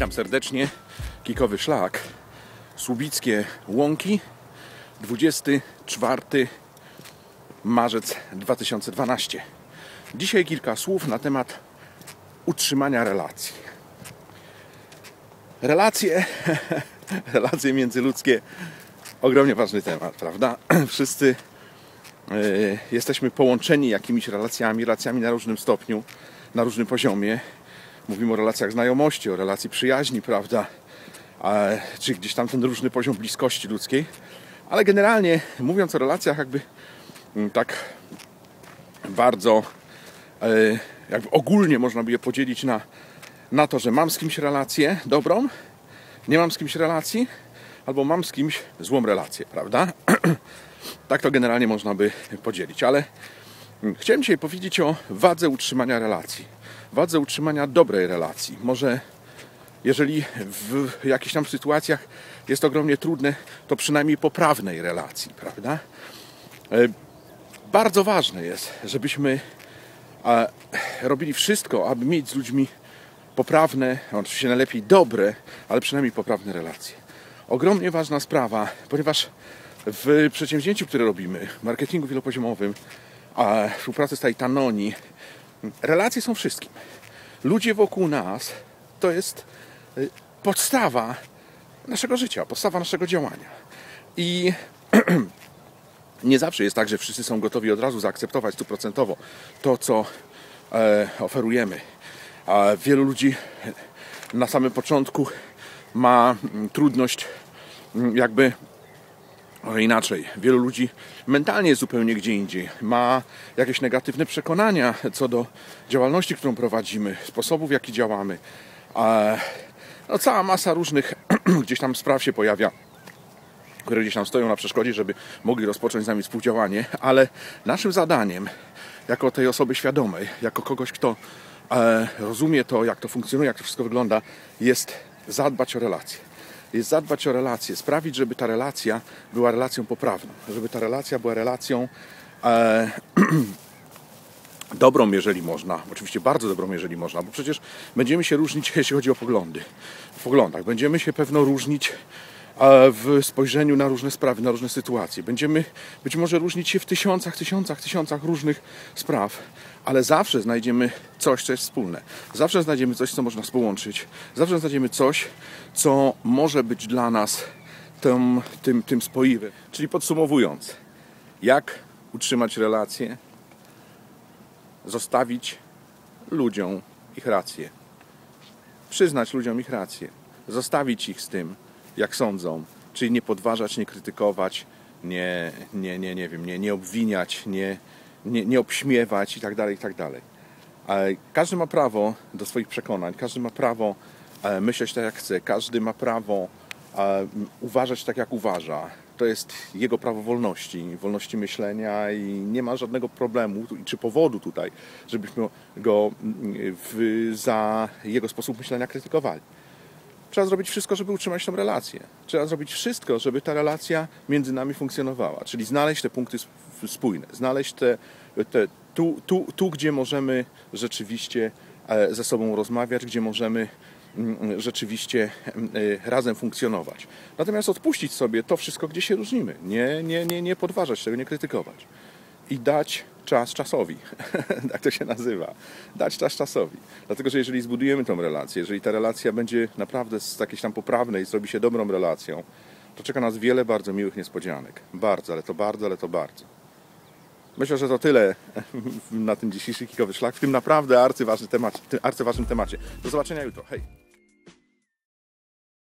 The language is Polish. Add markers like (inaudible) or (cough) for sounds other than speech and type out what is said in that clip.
Witam serdecznie. Kikowy szlak. Słubickie Łąki. 24 marzec 2012. Dzisiaj kilka słów na temat utrzymania relacji. Relacje, (laughs) relacje międzyludzkie, ogromnie ważny temat, prawda? (clears throat) Wszyscy y, jesteśmy połączeni jakimiś relacjami, relacjami na różnym stopniu, na różnym poziomie. Mówimy o relacjach znajomości, o relacji przyjaźni, prawda? Czy gdzieś tam ten różny poziom bliskości ludzkiej. Ale generalnie mówiąc o relacjach, jakby mm, tak bardzo e, jakby ogólnie można by je podzielić na, na to, że mam z kimś relację dobrą, nie mam z kimś relacji, albo mam z kimś złą relację, prawda? (clears throat) tak to generalnie można by podzielić, ale mm, chciałem dzisiaj powiedzieć o wadze utrzymania relacji, wadze utrzymania dobrej relacji. Może jeżeli w jakichś tam sytuacjach jest ogromnie trudne, to przynajmniej poprawnej relacji, prawda? E, Bardzo ważne jest, żebyśmy robili wszystko, aby mieć z ludźmi poprawne, oczywiście najlepiej dobre, ale przynajmniej poprawne relacje. Ogromnie ważna sprawa, ponieważ w przedsięwzięciu, które robimy, marketingu wielopoziomowym, a współpracy z Taitanoni, relacje są wszystkim. Ludzie wokół nas to jest y, podstawa naszego życia, podstawa naszego działania. I (clears throat) nie zawsze jest tak, że wszyscy są gotowi od razu zaakceptować stuprocentowo to, co e, oferujemy. A wielu ludzi na samym początku ma mm, trudność mm, jakby inaczej, wielu ludzi mentalnie jest zupełnie gdzie indziej. Ma jakieś negatywne przekonania co do działalności, którą prowadzimy, sposobów, w jaki działamy. No, cała masa różnych (clears throat) gdzieś tam spraw się pojawia, które gdzieś tam stoją na przeszkodzie, żeby mogli rozpocząć z nami współdziałanie, ale naszym zadaniem, jako tej osoby świadomej, jako kogoś, kto e, rozumie to, jak to funkcjonuje, jak to wszystko wygląda, jest zadbać o relacje jest zadbać o relacje, sprawić, żeby ta relacja była relacją poprawną, żeby ta relacja była relacją e, (clears throat) dobrą, jeżeli można, oczywiście bardzo dobrą, jeżeli można, bo przecież będziemy się różnić, (laughs) jeśli chodzi o poglądy. W poglądach będziemy się pewno różnić w spojrzeniu na różne sprawy, na różne sytuacje. Będziemy być może różnić się w tysiącach, tysiącach, tysiącach różnych spraw, ale zawsze znajdziemy coś, co jest wspólne. Zawsze znajdziemy coś, co można połączyć. Zawsze znajdziemy coś, co może być dla nas tym, tym, tym spoiwem. Czyli podsumowując, jak utrzymać relacje, zostawić ludziom ich rację, przyznać ludziom ich rację, zostawić ich z tym, jak sądzą, czyli nie podważać, nie krytykować, nie, nie, nie, nie wiem, nie, nie obwiniać, nie, nie, nie obśmiewać i tak dalej, i tak. Ale Każdy ma prawo do swoich przekonań, każdy ma prawo e, myśleć tak jak chce, każdy ma prawo e, uważać tak jak uważa. To jest jego prawo wolności, wolności myślenia i nie ma żadnego problemu czy powodu tutaj, żebyśmy go mm, w, za jego sposób myślenia krytykowali. Trzeba zrobić wszystko, żeby utrzymać tę relację. Trzeba zrobić wszystko, żeby ta relacja między nami funkcjonowała. Czyli znaleźć te punkty spójne, znaleźć te, te tu, tu, tu, gdzie możemy rzeczywiście e, ze sobą rozmawiać, gdzie możemy mm, rzeczywiście e, razem funkcjonować. Natomiast odpuścić sobie to wszystko, gdzie się różnimy. Nie, nie, nie, nie podważać tego, nie krytykować. I dać czas czasowi. (laughs) tak to się nazywa. Dać czas czasowi. Dlatego, że jeżeli zbudujemy tą relację, jeżeli ta relacja będzie naprawdę z jakiejś tam poprawnej, zrobi się dobrą relacją, to czeka nas wiele bardzo miłych niespodzianek. Bardzo, ale to bardzo, ale to bardzo. Myślę, że to tyle (laughs) na tym dzisiejszy kikowy szlak, w tym naprawdę arcyważnym temacie. Do zobaczenia jutro. Hej!